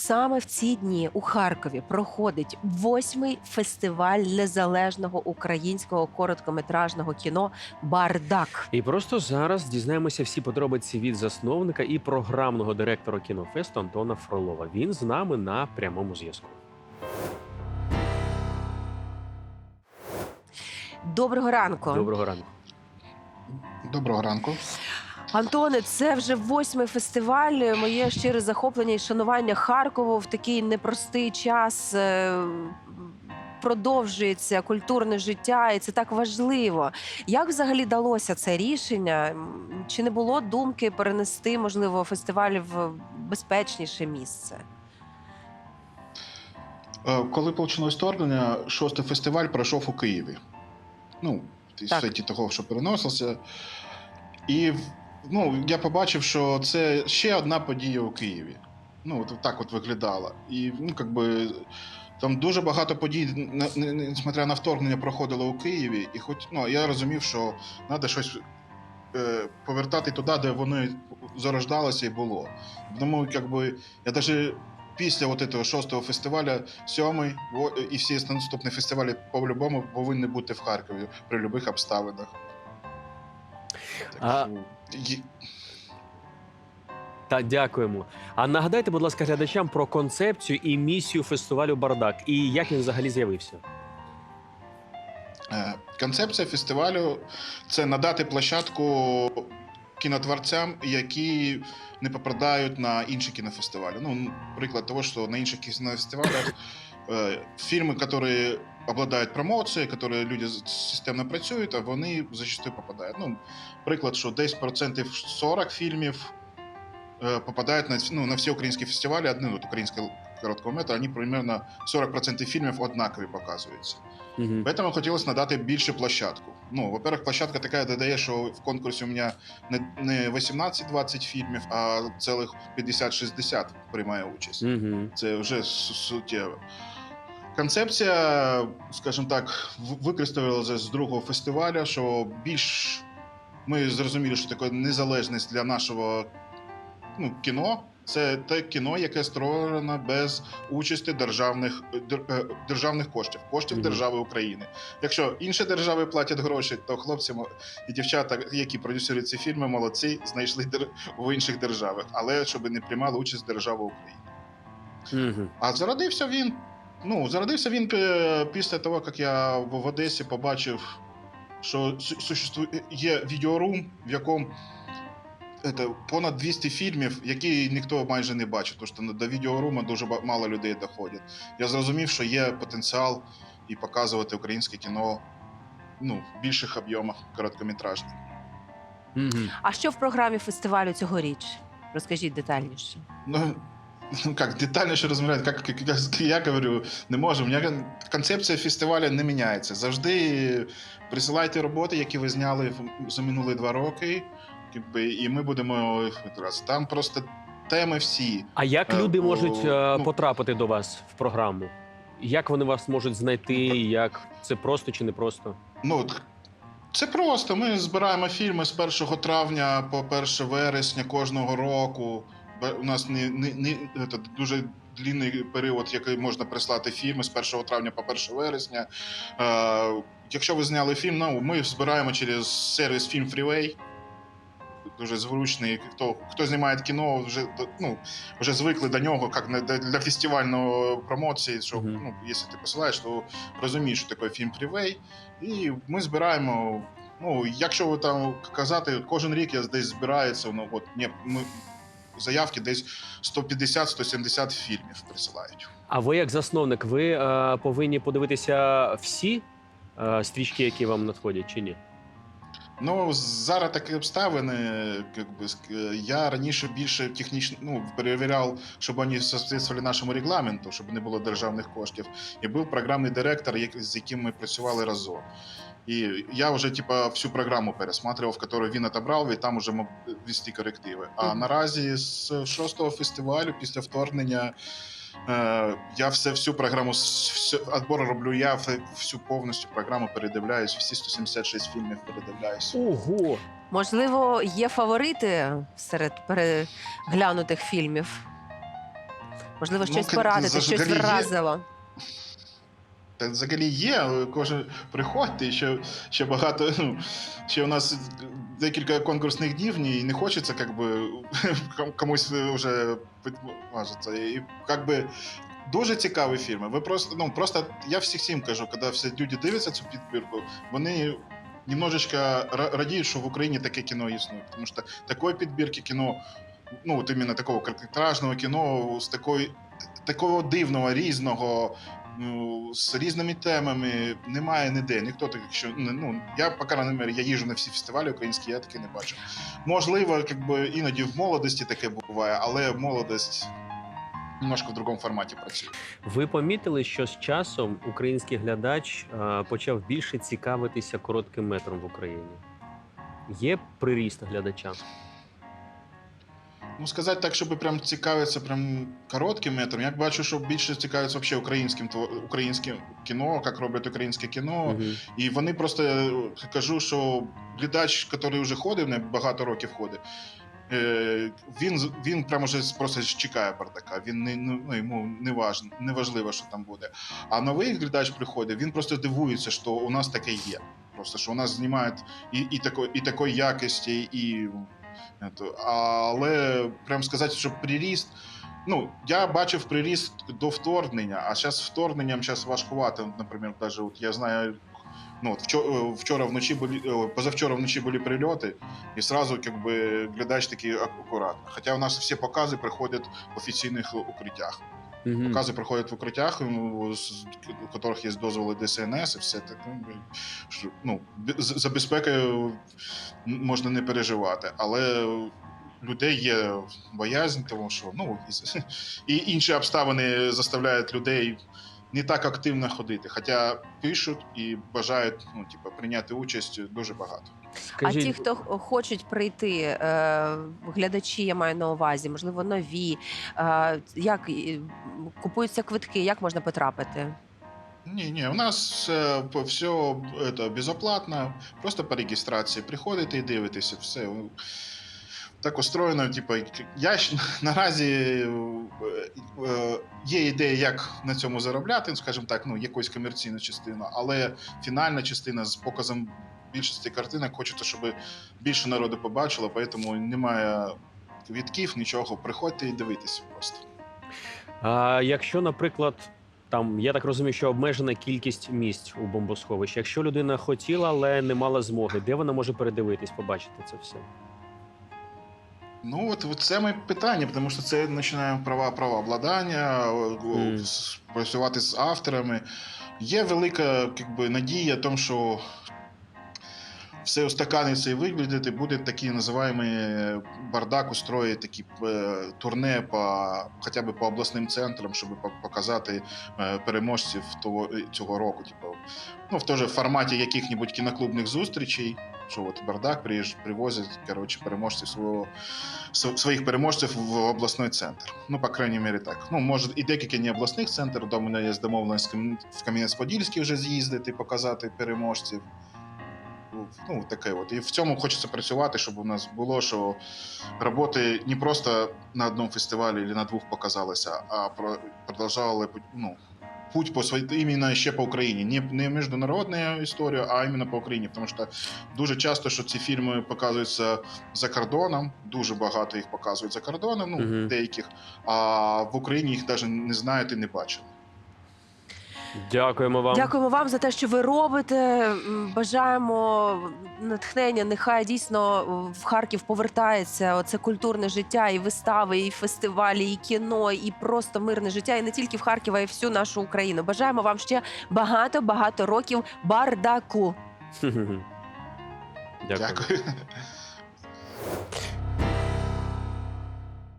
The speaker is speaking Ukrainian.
Саме в ці дні у Харкові проходить восьмий фестиваль незалежного українського короткометражного кіно Бардак. І просто зараз дізнаємося всі подробиці від засновника і програмного директора кінофесту Антона Фролова. Він з нами на прямому зв'язку. Доброго ранку, Доброго ранку. Доброго ранку. Антоне. Це вже восьмий фестиваль. Моє щире захоплення і шанування Харкову в такий непростий час. е, Продовжується культурне життя, і це так важливо. Як взагалі далося це рішення? Чи не було думки перенести, можливо, фестиваль в безпечніше місце? Е, Коли почалось вторгнення, шостий фестиваль пройшов у Києві. Ну, в світі того, що переносився. І ну, я побачив, що це ще одна подія у Києві. Ну, от так от виглядало. І ну, как би, там дуже багато подій, не- не- не- несмотря на вторгнення, проходило у Києві. І хоч ну, я розумів, що треба щось е, повертати туди, де вони зарождалося і було. Тому, як би, я навіть після от этого шостого фестиваля, сьомий і всі наступні фестивалі по-любому повинні бути в Харкові при будь-яких обставинах. Так А- є- Та дякуємо. А нагадайте, будь ласка, глядачам про концепцію і місію фестивалю Бардак і як він взагалі з'явився. Е, Концепція фестивалю це надати площадку кінотворцям, які не попадають на інші кінофестивалі. Ну, приклад того, що на інших кінофестивалях е, фільми, які обладають промоцією, які люди системно працюють, а вони зачастую попадають. Ну, приклад, що десь процентів 40 фільмів е, попадають на, ну, на всі українські фестивалі, одні от українського короткого метра, вони примерно 40% фільмів однакові показуються. Поэтому хотілося надати більше площадку. Ну, во-первых, площадка така додає, що в конкурсі у мене не, не 18-20 фільмів, а цілих 50-60 приймає участь. Угу. Це вже су- суттєво. Концепція, скажімо так, використовувалася з другого фестивалю, що більш ми зрозуміли, що таке незалежність для нашого ну, кіно. Це те кіно, яке створено без участі державних, е, державних коштів, коштів держави України. Якщо інші держави платять гроші, то хлопці і дівчата, які продюсують ці фільми, молодці, знайшли в інших державах, але щоб не приймали участь держава України. А зародився він. Ну, зародився він е, після того, як я в Одесі побачив, що є відеорум, в якому это, понад 200 фільмів, які ніхто майже не бачив, тому що до відеоруму дуже мало людей доходять. Я зрозумів, що є потенціал і показувати українське кіно ну, в більших об'ємах короткометражних. Угу. А що в програмі фестивалю цьогоріч? Розкажіть детальніше. Ну, ну как, детальніше розмовляти, як, як, як я говорю, не можу. У мене концепція фестивалю не міняється. Завжди присилайте роботи, які ви зняли за минулі два роки, і ми будемо їх. Там просто теми всі. А як Е, люди можуть е, ну- потрапити до вас в програму? Як вони вас можуть знайти? Як це просто чи не просто? Ну, це просто. Ми збираємо фільми з 1 травня по 1 вересня кожного року. У нас не, не, не это, дуже длинний період, який можна прислати фільми з 1 травня по 1 вересня. Е, якщо ви зняли фільм, ну, ми збираємо через сервіс Film Freeway. Дуже зручний. Хто, хто знімає кіно, вже, ну, вже звикли до нього, як для фестивальної промоції, що Мгм. ну, якщо ти посилаєш, то розумієш, що таке фільм Freeway. І ми збираємо. Ну, якщо ви там казати, кожен рік я десь збирається. Ну от ні, ми заявки десь 150-170 фільмів присилають. А ви, як засновник, ви е, повинні подивитися всі е, стрічки, які вам надходять, чи ні? Ну зараз такі обставини, як би ск- я раніше більше технічно ну, перевіряв, щоб вони соответствовали нашому регламенту, щоб не було державних коштів. І був програмний директор, як- з яким ми працювали разом. І я вже типа всю програму пересматривав, яку він отобрав, і там вже мог вести корективи. А наразі з шостого фестивалю, після вторгнення, е, я все всю програму с- всю, відбор роблю. Я всю повністю програму передивляюсь, всі 176 фільмів передивляюсь. Ого! Можливо, є фаворити серед переглянутих фільмів. Можливо, Ну, щось к- порадити, щось взагалі є. Вразило. Та взагалі є, кожен приходьте, ще, ще багато. Ну, ще у нас декілька конкурсних днів, і не хочеться как би, комусь вже підмажеться. І как би, дуже цікаві фільми. Ви просто, ну, просто я всіх всім кажу, коли всі люди дивляться цю підбірку, вони немножечко радіють, що в Україні таке кіно існує. Тому що такої підбірки кіно, ну от іменно такого короткометражного кіно з такої. Такого дивного, різного, ну, з різними темами немає ніде. Ніхто так, якщо ну я по крайней мере, я їжджу на всі фестивалі українські, я таке не бачу. Можливо, якби іноді в молодості таке буває, але молодость немножко в другому форматі працює. Ви помітили, що з часом український глядач е, почав більше цікавитися коротким метром в Україні? Є приріст глядача? Ну, сказати так, щоб прям цікавиться прям коротким метром. Я бачу, що більше цікавиться взагалі українським українським кіно, як роблять українське кіно. Мгм. І вони просто е, кажу, що глядач, який вже ходив, не багато років ходить. е, Він він прямо вже просто чекає бардака. Він не ну ну, йому не важ, не важливо, що там буде. А новий глядач приходить, він просто дивується, що у нас таке є. Просто що у нас знімають і, і, тако, і такої якості, і але прям сказати, що приріст. Ну, я бачив приріст до вторгнення, а зараз вторгненням зараз важкувати. Наприклад, даже от я знаю, ну от вчора, вчора вночі були, е, позавчора вночі були прильоти, і сразу как би, глядач такий акуратно. Хоча у нас всі покази приходять в офіційних укриттях. Мгм. Покази проходять в укриттях, у яких є дозволи ДСНС і все так. Ну, Ну, за безпекою можна не переживати, але людей є боязнь, тому що ну, і інші обставини заставляють людей не так активно ходити. Хоча пишуть і бажають ну, типу, прийняти участь дуже багато. Скажіть, А ті, хто хочуть прийти, е, глядачі, я маю на увазі, можливо, нові, е, як е, купуються квитки, як можна потрапити? Ні, ні, у нас все, по- все это, безоплатно, просто по реєстрації. Приходите і дивитеся, все. Так устроєно, типу, я наразі е, е, є ідея, як на цьому заробляти, скажімо так, ну, якусь комерційну частину, але фінальна частина з показом більшості картинок хочеться, щоб більше народу побачило, тому немає квітків, нічого. Приходьте і дивитися просто. А якщо, наприклад, там я так розумію, що обмежена кількість місць у бомбосховищі. Якщо людина хотіла, але не мала змоги, де вона може передивитись, побачити це все? Ну, от, от це моє питання, тому що це починаємо права права обладнання, Мгм. працювати з авторами. Є велика якби, надія, тому що все устаканиться і виглядати, буде такий називаємо бардак устроїть такі е, турне по хоча б по обласним центрам, щоб по- показати е, переможців того, цього року. Типу, ну, в теж форматі яких-небудь кіноклубних зустрічей. Що от бардак приїж- привозять коротше, переможців свого своїх переможців в обласний центр. Ну, по крайній мірі, так. Ну, може, і декілька не обласних центрів, до мене є домовленість в Кам'янець-Подільський вже з'їздити, показати переможців. Ну, таке от. І в цьому хочеться працювати, щоб у нас було, що роботи не просто на одному фестивалі чи на двох показалися, а про- продовжували ну, путь по своїй іменно ще по Україні. Не, не міжнародна історія, а іменно по Україні. Тому що дуже часто, що ці фільми показуються за кордоном, дуже багато їх показують за кордоном, ну, Мгм. деяких, а в Україні їх навіть не знають і не бачили. Дякуємо вам. Дякуємо вам за те, що ви робите. Бажаємо натхнення. Нехай дійсно в Харків повертається оце культурне життя, і вистави, і фестивалі, і кіно, і просто мирне життя, і не тільки в Харків, а й всю нашу Україну. Бажаємо вам ще багато багато років бардаку. Дякую. Дякую.